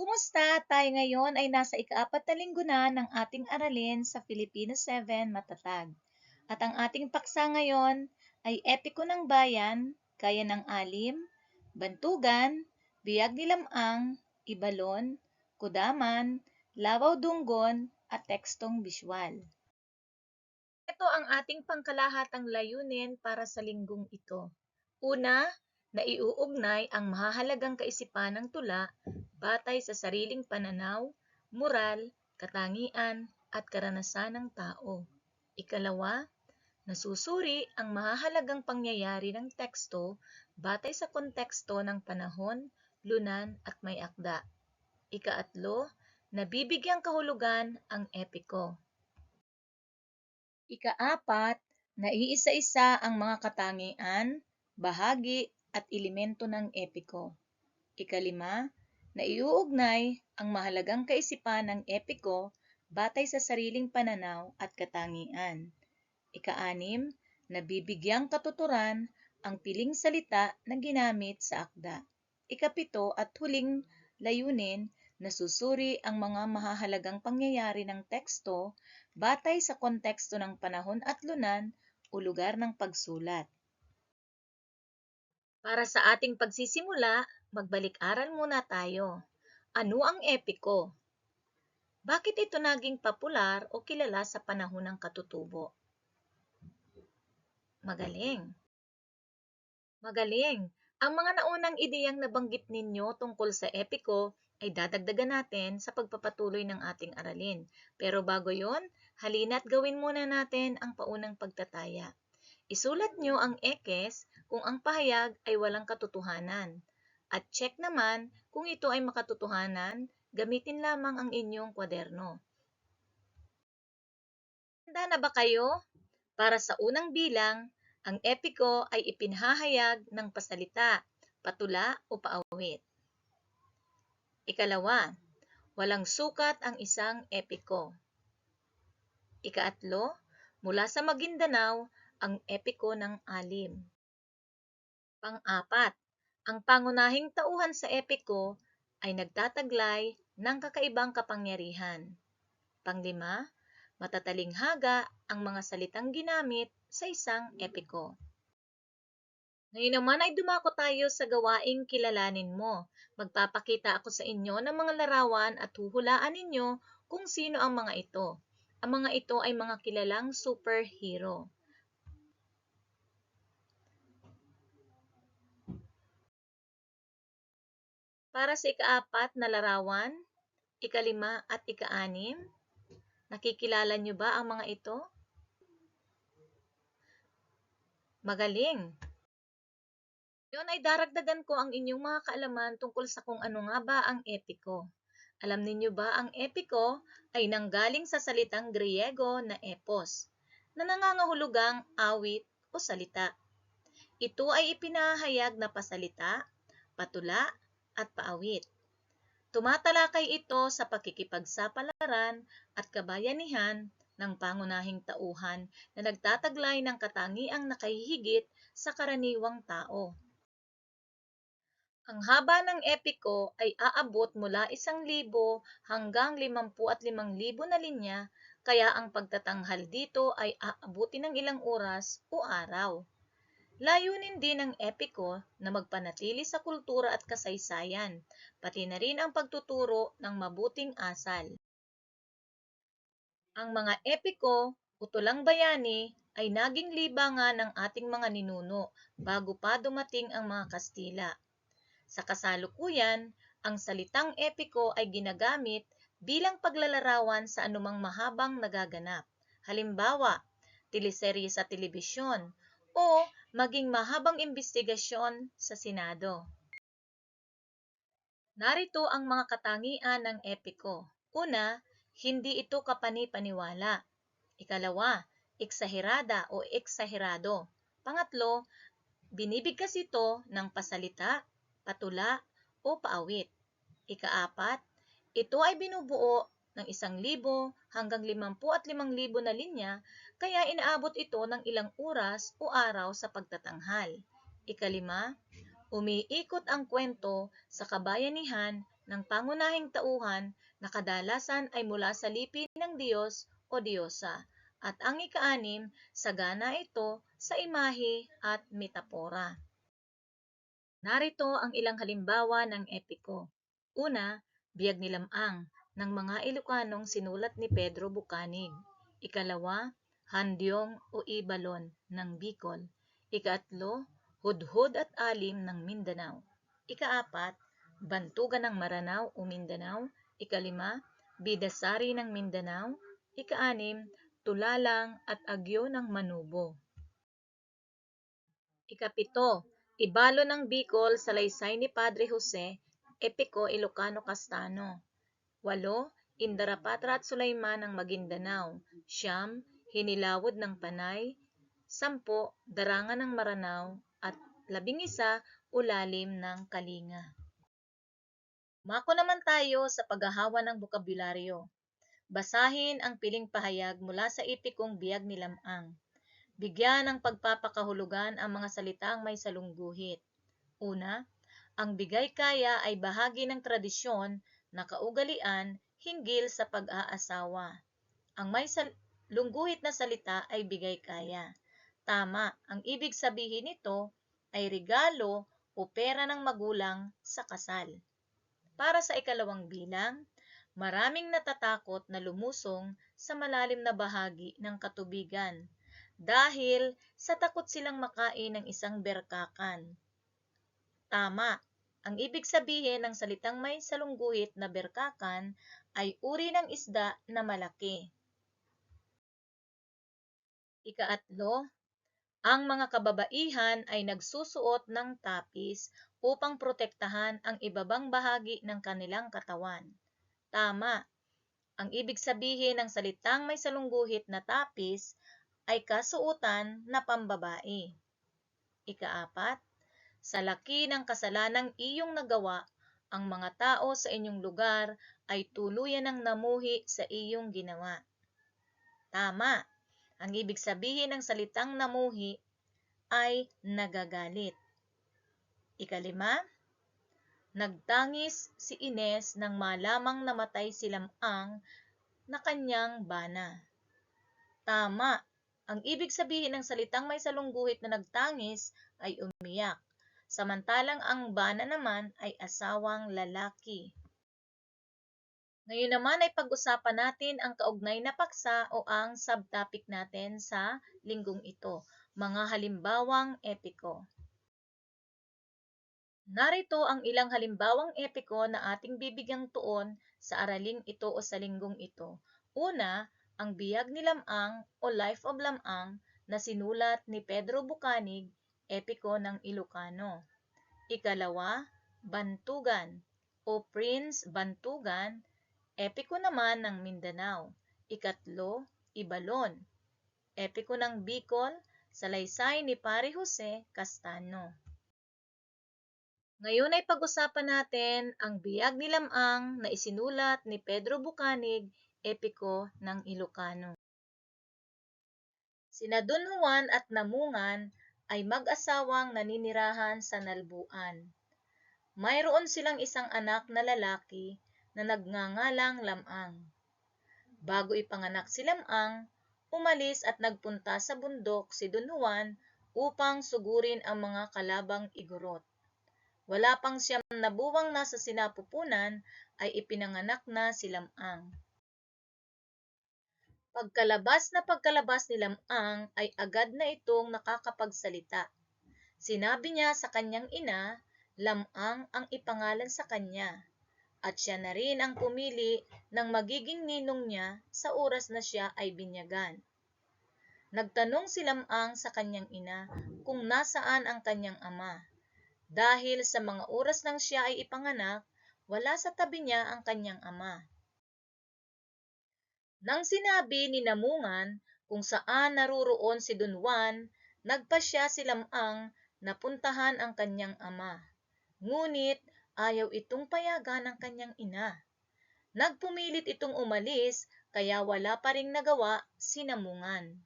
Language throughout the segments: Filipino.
Kumusta? Tayo ngayon ay nasa ikaapat na linggo na ng ating aralin sa Filipino 7 Matatag. At ang ating paksa ngayon ay epiko ng bayan, kaya ng alim, bantugan, biyag nilamang, ibalon, kudaman, lawaw dunggon, at tekstong bisyual. Ito ang ating pangkalahatang layunin para sa linggong ito. Una, naiuugnay ang mahahalagang kaisipan ng tula batay sa sariling pananaw, moral, katangian, at karanasan ng tao. Ikalawa, nasusuri ang mahahalagang pangyayari ng teksto batay sa konteksto ng panahon, lunan, at may akda. Ikaatlo, nabibigyang kahulugan ang epiko. Ikaapat, naiisa-isa ang mga katangian, bahagi, at elemento ng epiko. Ikalima, naiuugnay ang mahalagang kaisipan ng epiko batay sa sariling pananaw at katangian. Ikaanim, nabibigyang katuturan ang piling salita na ginamit sa akda. Ikapito at huling layunin, nasusuri ang mga mahahalagang pangyayari ng teksto batay sa konteksto ng panahon at lunan o lugar ng pagsulat. Para sa ating pagsisimula, magbalik-aral muna tayo. Ano ang epiko? Bakit ito naging popular o kilala sa panahon ng katutubo? Magaling. Magaling. Ang mga naunang ideyang nabanggit ninyo tungkol sa epiko ay dadagdagan natin sa pagpapatuloy ng ating aralin. Pero bago yon, halina't gawin muna natin ang paunang pagtataya. Isulat nyo ang ekes kung ang pahayag ay walang katotohanan. At check naman kung ito ay makatotohanan, gamitin lamang ang inyong kwaderno. Handa na ba kayo? Para sa unang bilang, ang epiko ay ipinahayag ng pasalita, patula o paawit. Ikalawa, walang sukat ang isang epiko. Ikaatlo, mula sa Maguindanao, ang epiko ng alim. Pang-apat, ang pangunahing tauhan sa epiko ay nagtataglay ng kakaibang kapangyarihan. Panglima, matatalinghaga ang mga salitang ginamit sa isang epiko. Ngayon naman ay dumako tayo sa gawaing kilalanin mo. Magpapakita ako sa inyo ng mga larawan at huhulaan ninyo kung sino ang mga ito. Ang mga ito ay mga kilalang superhero. Para sa ikaapat na larawan, ikalima at ikaanim, nakikilala niyo ba ang mga ito? Magaling! Yun ay daragdagan ko ang inyong mga kaalaman tungkol sa kung ano nga ba ang epiko. Alam ninyo ba ang epiko ay nanggaling sa salitang Griego na epos, na nangangahulugang awit o salita. Ito ay ipinahayag na pasalita, patula, at paawit. Tumatalakay ito sa pakikipagsapalaran at kabayanihan ng pangunahing tauhan na nagtataglay ng katangiang nakahihigit sa karaniwang tao. Ang haba ng epiko ay aabot mula 1,000 hanggang 55,000 na linya kaya ang pagtatanghal dito ay aabutin ng ilang oras o araw. Layunin din ng epiko na magpanatili sa kultura at kasaysayan, pati na rin ang pagtuturo ng mabuting asal. Ang mga epiko, utulang bayani, ay naging libangan ng ating mga ninuno bago pa dumating ang mga Kastila. Sa kasalukuyan, ang salitang epiko ay ginagamit bilang paglalarawan sa anumang mahabang nagaganap. Halimbawa, teleserye sa telebisyon o maging mahabang investigasyon sa Senado. Narito ang mga katangian ng epiko. Una, hindi ito kapani-paniwala. Ikalawa, eksaherada o eksaherado. Pangatlo, binibigkas ito ng pasalita, patula, o paawit. Ikaapat, ito ay binubuo ng isang libo hanggang limampu at limang libo na linya, kaya inaabot ito ng ilang oras o araw sa pagtatanghal. Ikalima, umiikot ang kwento sa kabayanihan ng pangunahing tauhan na kadalasan ay mula sa lipi ng Diyos o Diyosa. At ang ikaanim, sagana ito sa imahe at metapora. Narito ang ilang halimbawa ng epiko. Una, biyag ni Lamang ng mga Ilocanong sinulat ni Pedro Bucanig. Ikalawa, Handyong o Ibalon ng Bicol. Ikatlo, Hudhud at Alim ng Mindanao. Ikaapat, Bantugan ng Maranao o Mindanao. Ikalima, Bidasari ng Mindanao. Ikaanim, Tulalang at Agyo ng Manubo. Ikapito, Ibalo ng Bicol sa laysay ni Padre Jose, Epiko Ilocano Castano. Walo, Indarapatra at Sulaiman ng Maguindanao. Siyam, Hinilawod ng Panay. Sampo, Darangan ng Maranao. At labing isa, Ulalim ng Kalinga. Mako naman tayo sa paghahawa ng bokabularyo. Basahin ang piling pahayag mula sa ipikong biyag ni Lamang. Bigyan ng pagpapakahulugan ang mga salitang may salungguhit. Una, ang bigay kaya ay bahagi ng tradisyon na kaugalian hinggil sa pag-aasawa. Ang may salungguhit na salita ay bigay kaya. Tama, ang ibig sabihin nito ay regalo o pera ng magulang sa kasal. Para sa ikalawang bilang, maraming natatakot na lumusong sa malalim na bahagi ng katubigan dahil sa takot silang makain ng isang berkakan. Tama, ang ibig sabihin ng salitang may salungguhit na berkakan ay uri ng isda na malaki. Ikaatlo, ang mga kababaihan ay nagsusuot ng tapis upang protektahan ang ibabang bahagi ng kanilang katawan. Tama, ang ibig sabihin ng salitang may salungguhit na tapis ay kasuotan na pambabae. Ikaapat, sa laki ng kasalanang iyong nagawa, ang mga tao sa inyong lugar ay tuluyan ng namuhi sa iyong ginawa. Tama, ang ibig sabihin ng salitang namuhi ay nagagalit. Ikalima, nagtangis si Ines nang malamang namatay si Lamang na kanyang bana. Tama, ang ibig sabihin ng salitang may salungguhit na nagtangis ay umiyak, samantalang ang bana naman ay asawang lalaki. Ngayon naman ay pag-usapan natin ang kaugnay na paksa o ang subtopic natin sa linggong ito, mga halimbawang epiko. Narito ang ilang halimbawang epiko na ating bibigyang tuon sa araling ito o sa linggong ito. Una, ang biyag ni Lamang o Life of Lamang na sinulat ni Pedro Bucanig, epiko ng Ilocano. Ikalawa, Bantugan o Prince Bantugan Epiko naman ng Mindanao. Ikatlo, Ibalon. Epiko ng Bicol, Salaysay ni Pare Jose Castano. Ngayon ay pag-usapan natin ang biyag ni Lamang na isinulat ni Pedro Bucanig, epiko ng Ilocano. Sina Don Juan at Namungan ay mag-asawang naninirahan sa Nalbuan. Mayroon silang isang anak na lalaki na nagngangalang Lamang. Bago ipanganak si Lamang, umalis at nagpunta sa bundok si Don Juan upang sugurin ang mga kalabang igorot. Wala pang siyam na buwang nasa sinapupunan ay ipinanganak na si Lamang. Pagkalabas na pagkalabas ni Lamang ay agad na itong nakakapagsalita. Sinabi niya sa kanyang ina, Lamang ang ipangalan sa kanya at siya na rin ang pumili ng magiging ninong niya sa oras na siya ay binyagan. Nagtanong si Lamang sa kanyang ina kung nasaan ang kanyang ama. Dahil sa mga oras nang siya ay ipanganak, wala sa tabi niya ang kanyang ama. Nang sinabi ni Namungan kung saan naruroon si Don Juan, nagpasya si Lamang na puntahan ang kanyang ama. Ngunit Ayaw itong payagan ng kanyang ina. Nagpumilit itong umalis kaya wala pa ring nagawa sinamungan.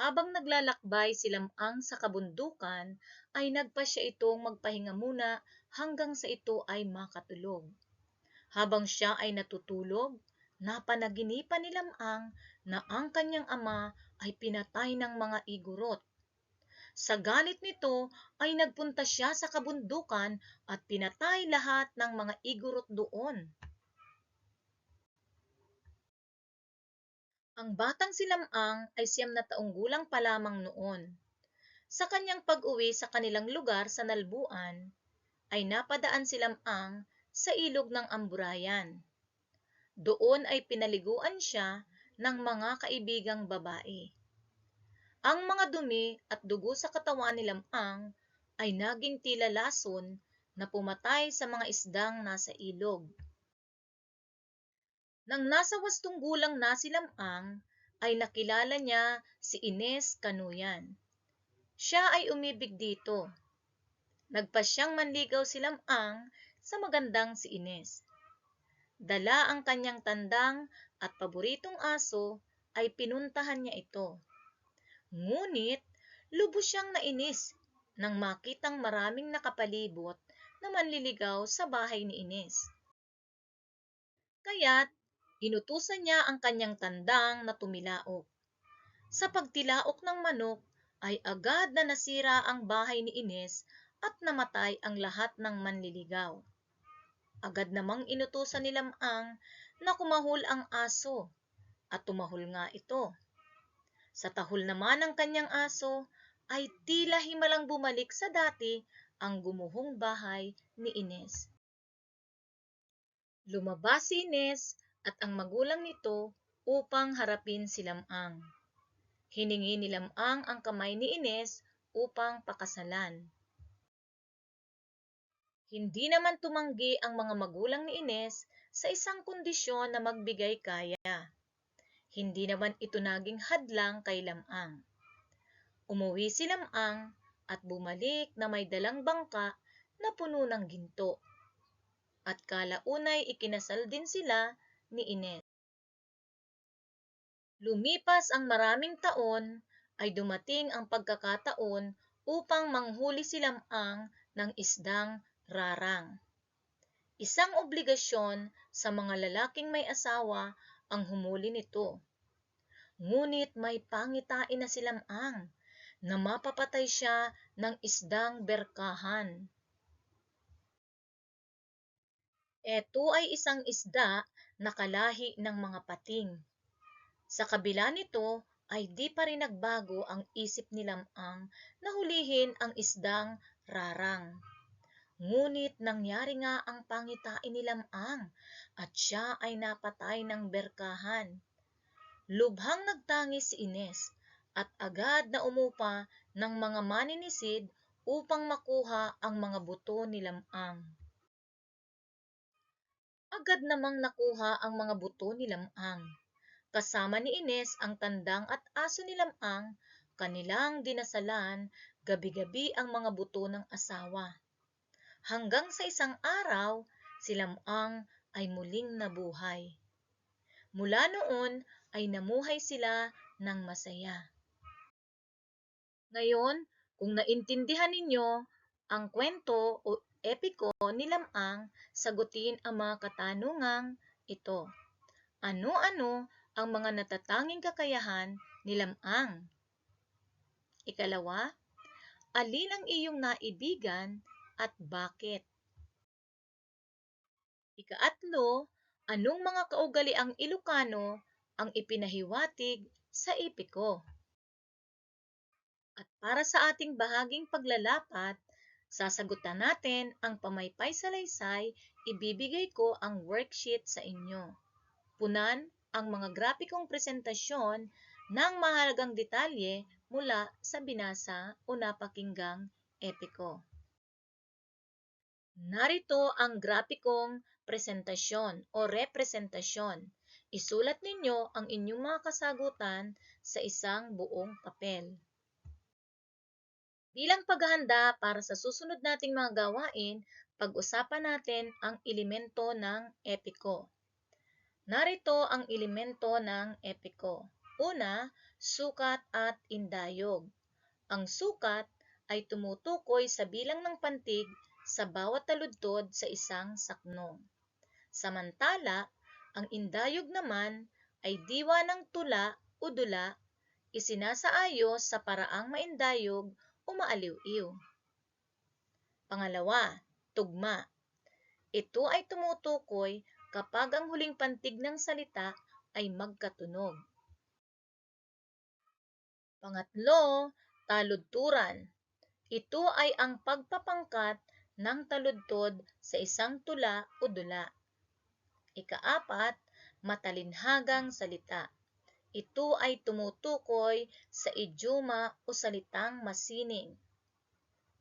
Habang naglalakbay si Lamang sa kabundukan, ay nagpa siya itong magpahinga muna hanggang sa ito ay makatulog. Habang siya ay natutulog, napanaginipan ni Lamang na ang kanyang ama ay pinatay ng mga igurot. Sa galit nito ay nagpunta siya sa kabundukan at pinatay lahat ng mga igurot doon. Ang batang si Lamang ay siyam na taong gulang pa lamang noon. Sa kanyang pag-uwi sa kanilang lugar sa Nalbuan, ay napadaan si Lamang sa ilog ng Amburayan. Doon ay pinaliguan siya ng mga kaibigang babae. Ang mga dumi at dugo sa katawan ni Lamang ay naging tila lason na pumatay sa mga isdang nasa ilog. Nang nasa wastong gulang na si Lamang, ay nakilala niya si Ines Kanuyan. Siya ay umibig dito. Nagpasyang manligaw si Lamang sa magandang si Ines. Dala ang kanyang tandang at paboritong aso ay pinuntahan niya ito. Ngunit, lubos siyang nainis nang makitang maraming nakapalibot na manliligaw sa bahay ni Ines. Kaya't, inutusan niya ang kanyang tandang na tumilaok. Sa pagtilaok ng manok, ay agad na nasira ang bahay ni Ines at namatay ang lahat ng manliligaw. Agad namang inutusan ni Lamang na kumahul ang aso at tumahol nga ito. Sa tahol naman ng kanyang aso ay tila himalang bumalik sa dati ang gumuhong bahay ni Ines. Lumabas si Ines at ang magulang nito upang harapin si Lamang. Hiningi ni Lamang ang kamay ni Ines upang pakasalan. Hindi naman tumanggi ang mga magulang ni Ines sa isang kondisyon na magbigay kaya. Hindi naman ito naging hadlang kay Lamang. Umuwi si Lamang at bumalik na may dalang bangka na puno ng ginto at kalaunay ikinasal din sila ni Ines. Lumipas ang maraming taon ay dumating ang pagkakataon upang manghuli si Lamang ng isdang rarang. Isang obligasyon sa mga lalaking may asawa ang humuli nito. Ngunit may pangitain na si Lamang na mapapatay siya ng isdang berkahan. Ito ay isang isda na kalahi ng mga pating. Sa kabila nito ay di pa rin nagbago ang isip ni Lamang na hulihin ang isdang rarang. Ngunit nangyari nga ang pangitain ni Lamang at siya ay napatay ng berkahan. Lubhang nagtangi si Ines at agad na umupa ng mga maninisid upang makuha ang mga buto ni Lamang. Agad namang nakuha ang mga buto ni Lamang. Kasama ni Ines ang tandang at aso ni Lamang, kanilang dinasalan gabi-gabi ang mga buto ng asawa. Hanggang sa isang araw, si Lamang ay muling nabuhay. Mula noon ay namuhay sila ng masaya. Ngayon, kung naintindihan ninyo ang kwento o epiko ni Lamang, sagutin ang mga katanungang ito. Ano-ano ang mga natatanging kakayahan ni Lamang? Ikalawa, alin ang iyong naibigan at bakit? Ikaatlo, anong mga kaugaliang Ilocano ang ipinahiwatig sa ipiko? At para sa ating bahaging paglalapat, Sasagutan natin ang pamaypay salaysay, ibibigay ko ang worksheet sa inyo. Punan ang mga grapikong presentasyon ng mahalagang detalye mula sa binasa o napakinggang epiko. Narito ang grapikong presentasyon o representasyon. Isulat ninyo ang inyong mga kasagutan sa isang buong papel. Bilang paghahanda para sa susunod nating mga gawain, pag-usapan natin ang elemento ng epiko. Narito ang elemento ng epiko. Una, sukat at indayog. Ang sukat ay tumutukoy sa bilang ng pantig sa bawat taludtod sa isang saknong. Samantala, ang indayog naman ay diwa ng tula o dula, isinasaayos sa paraang maindayog o maaliw-iw. Pangalawa, tugma. Ito ay tumutukoy kapag ang huling pantig ng salita ay magkatunog. Pangatlo, taludturan. Ito ay ang pagpapangkat ng taludtod sa isang tula o dula. Ikaapat, matalinhagang salita. Ito ay tumutukoy sa idioma o salitang masining.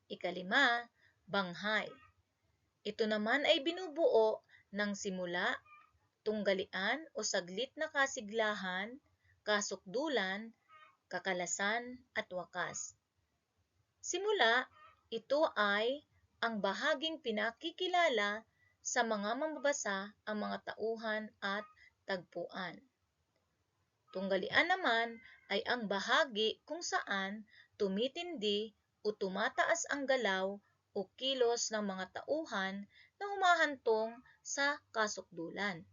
Ikalima, banghay. Ito naman ay binubuo ng simula, tunggalian o saglit na kasiglahan, kasukdulan, kakalasan at wakas. Simula, ito ay ang bahaging pinakikilala sa mga mamabasa ang mga tauhan at tagpuan. Tunggalian naman ay ang bahagi kung saan tumitindi o tumataas ang galaw o kilos ng mga tauhan na humahantong sa kasukdulan.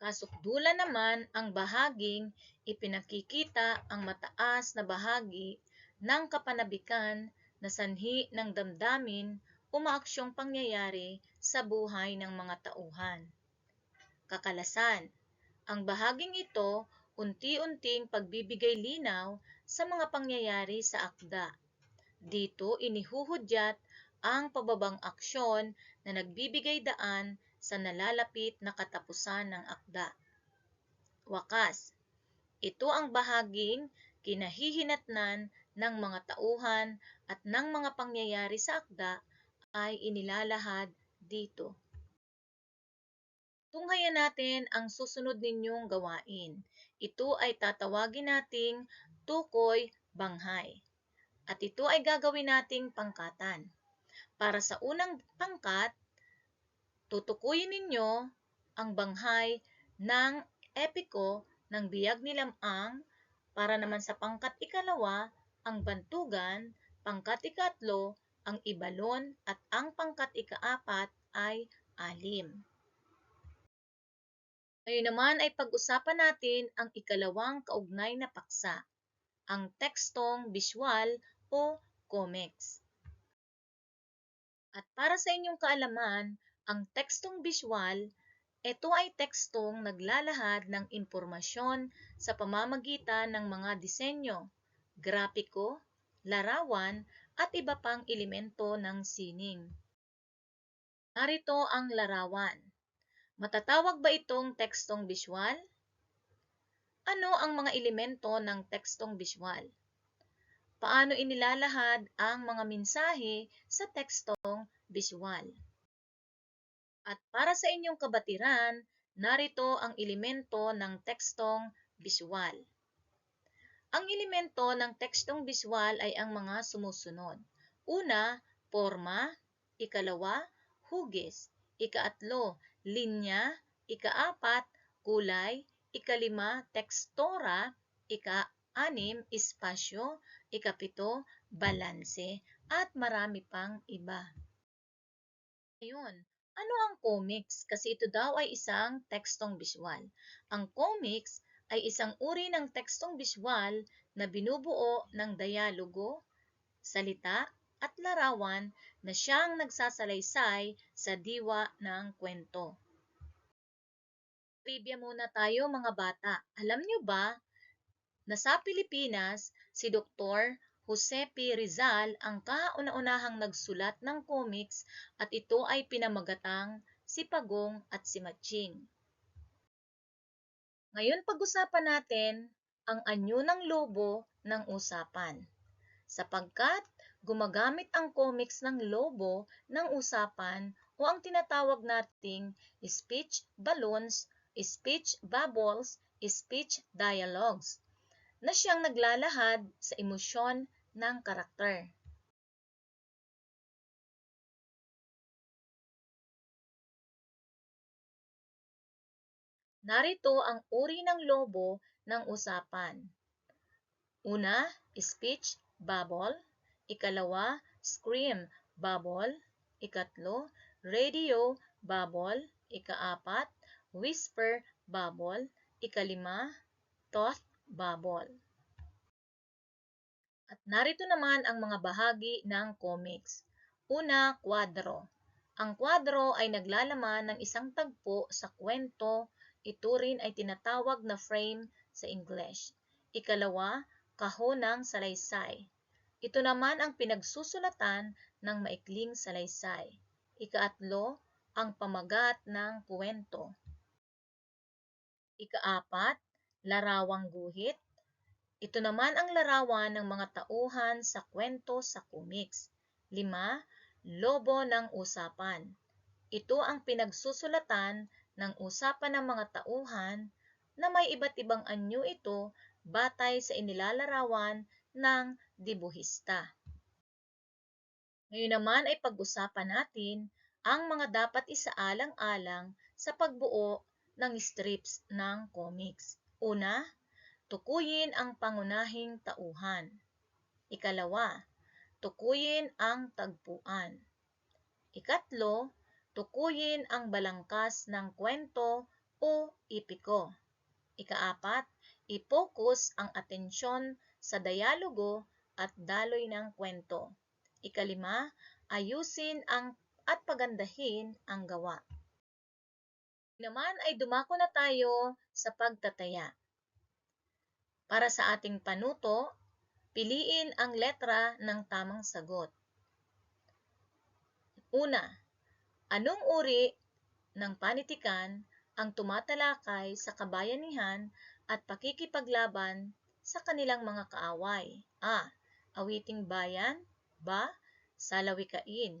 Kasukdulan naman ang bahaging ipinakikita ang mataas na bahagi ng kapanabikan na sanhi ng damdamin o maaksyong pangyayari sa buhay ng mga tauhan. Kakalasan. Ang bahaging ito unti-unting pagbibigay linaw sa mga pangyayari sa akda. Dito inihuhudyat ang pababang aksyon na nagbibigay daan sa nalalapit na katapusan ng akda. Wakas. Ito ang bahaging kinahihinatnan ng mga tauhan at ng mga pangyayari sa akda ay inilalahad dito. Tunghayan natin ang susunod ninyong gawain. Ito ay tatawagin nating tukoy banghay. At ito ay gagawin nating pangkatan. Para sa unang pangkat, tutukuyin ninyo ang banghay ng epiko ng biyag ni Lamang para naman sa pangkat ikalawa, ang bantugan, pangkat ikatlo, ang ibalon at ang pangkat ikaapat ay alim. Ngayon naman ay pag-usapan natin ang ikalawang kaugnay na paksa, ang tekstong visual o comics. At para sa inyong kaalaman, ang tekstong visual, ito ay tekstong naglalahad ng impormasyon sa pamamagitan ng mga disenyo, grapiko, larawan, at iba pang elemento ng sining. Narito ang larawan. Matatawag ba itong tekstong visual? Ano ang mga elemento ng tekstong visual? Paano inilalahad ang mga mensahe sa tekstong visual? At para sa inyong kabatiran, narito ang elemento ng tekstong visual. Ang elemento ng tekstong visual ay ang mga sumusunod. Una, forma. Ikalawa, hugis. Ikaatlo, linya, ikaapat, kulay, ikalima, tekstura, ika-anim, espasyo, ikapito, balanse, at marami pang iba. Ngayon, ano ang comics? Kasi ito daw ay isang tekstong visual. Ang comics ay isang uri ng tekstong visual na binubuo ng dialogo, salita, at larawan na siyang nagsasalaysay sa diwa ng kwento. Trivia muna tayo mga bata. Alam niyo ba na sa Pilipinas, si Dr. Jose P. Rizal ang kauna-unahang nagsulat ng comics at ito ay pinamagatang si Pagong at si Matching. Ngayon pag-usapan natin ang anyo ng lobo ng usapan sapagkat gumagamit ang comics ng lobo ng usapan o ang tinatawag nating speech balloons, speech bubbles, speech dialogues na siyang naglalahad sa emosyon ng karakter. Narito ang uri ng lobo ng usapan. Una, speech bubble. Ikalawa, scream, bubble. Ikatlo, radio, bubble. Ikaapat, whisper, bubble. Ikalima, thought, bubble. At narito naman ang mga bahagi ng comics. Una, kwadro. Ang kwadro ay naglalaman ng isang tagpo sa kwento. Ito rin ay tinatawag na frame sa English. Ikalawa, kahonang salaysay. Ito naman ang pinagsusulatan ng maikling salaysay. Ikaatlo, ang pamagat ng kwento. Ikaapat, larawang guhit. Ito naman ang larawan ng mga tauhan sa kwento sa comics. Lima, lobo ng usapan. Ito ang pinagsusulatan ng usapan ng mga tauhan na may iba't ibang anyo ito batay sa inilalarawan ng dibuhista. Ngayon naman ay pag-usapan natin ang mga dapat isaalang-alang sa pagbuo ng strips ng comics. Una, tukuyin ang pangunahing tauhan. Ikalawa, tukuyin ang tagpuan. Ikatlo, tukuyin ang balangkas ng kwento o ipiko. Ikaapat, i-focus ang atensyon sa dialogo at daloy ng kwento. Ikalima, ayusin ang at pagandahin ang gawa. Naman ay dumako na tayo sa pagtataya. Para sa ating panuto, piliin ang letra ng tamang sagot. Una, anong uri ng panitikan ang tumatalakay sa kabayanihan at pakikipaglaban sa kanilang mga kaaway? A. Awiting bayan. B. Salawikain.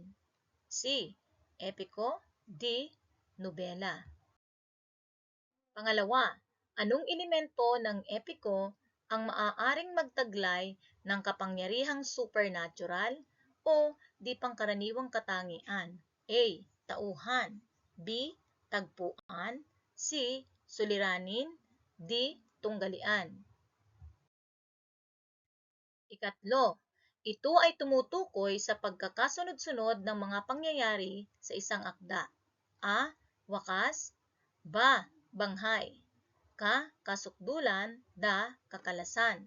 C. Epiko. D. Nobela. Pangalawa, anong elemento ng epiko ang maaaring magtaglay ng kapangyarihang supernatural o di pangkaraniwang katangian? A. Tauhan. B. Tagpuan. C. Suliranin. D. Tunggalian. Ikatlo, ito ay tumutukoy sa pagkakasunod-sunod ng mga pangyayari sa isang akda. A. Wakas. B. Banghay. Ka. Kasukdulan. Da. Kakalasan.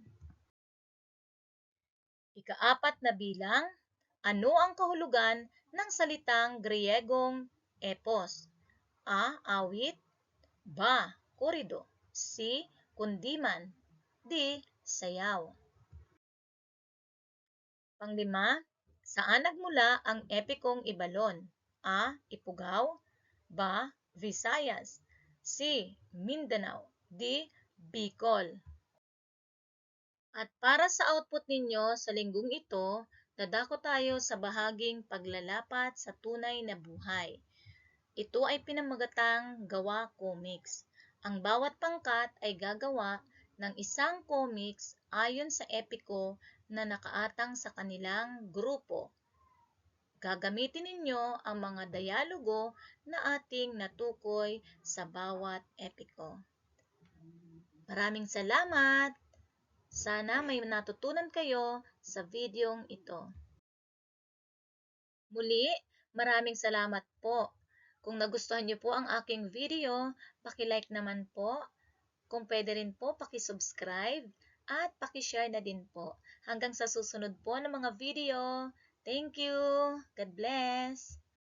Ikaapat na bilang, ano ang kahulugan ng salitang Griegong epos? A. Awit. B. Kurido. C. Kundiman. D. Sayaw. Panglima, saan nagmula ang epikong Ibalon? A. Ipugaw. B. Visayas. C. Mindanao. D. Bicol. At para sa output ninyo sa linggong ito, dadako tayo sa bahaging paglalapat sa tunay na buhay. Ito ay pinamagatang gawa comics. Ang bawat pangkat ay gagawa ng isang comics ayon sa epiko na nakaatang sa kanilang grupo. Gagamitin ninyo ang mga dialogo na ating natukoy sa bawat epiko. Maraming salamat! Sana may natutunan kayo sa videong ito. Muli, maraming salamat po. Kung nagustuhan niyo po ang aking video, paki-like naman po. Kung pwede rin po, paki-subscribe at pakishare na din po. Hanggang sa susunod po ng mga video. Thank you. God bless.